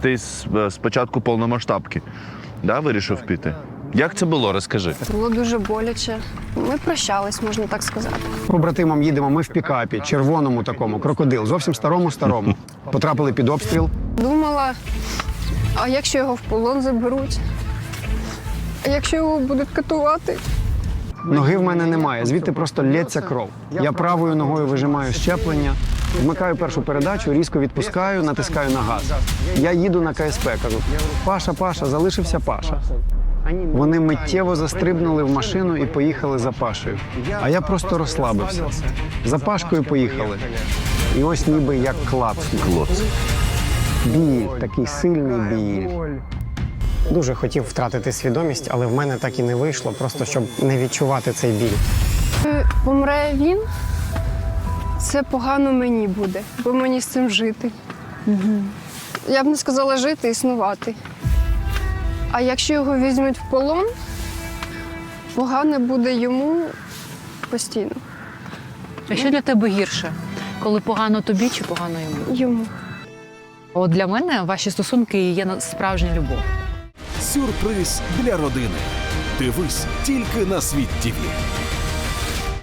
ти з, з повномасштабки да, вирішив піти. Як це було? Розкажи. Було дуже боляче. Ми прощались, можна так сказати. Побратимам їдемо ми в пікапі, червоному такому, крокодил, зовсім старому старому. Потрапили під обстріл. Думала, а якщо його в полон заберуть? А якщо його будуть катувати? Ноги в мене немає, звідти просто лється кров. Я правою ногою вижимаю щеплення, вмикаю першу передачу, різко відпускаю, натискаю на газ. Я їду на КСП, кажу: Паша, Паша, залишився Паша. Вони миттєво застрибнули в машину і поїхали за Пашею. А я просто розслабився. За Пашкою поїхали. І ось ніби як клацнув. Клоц. Біль, такий сильний біль. Дуже хотів втратити свідомість, але в мене так і не вийшло, просто щоб не відчувати цей біль. Е, Помре він, це погано мені буде, бо мені з цим жити. Я б не сказала жити, існувати. А якщо його візьмуть в полон, погано буде йому постійно. А що для тебе гірше? Коли погано тобі чи погано йому? Йому. От для мене ваші стосунки є справжня любов. Сюрприз для родини. Дивись тільки на світ ТІВІ.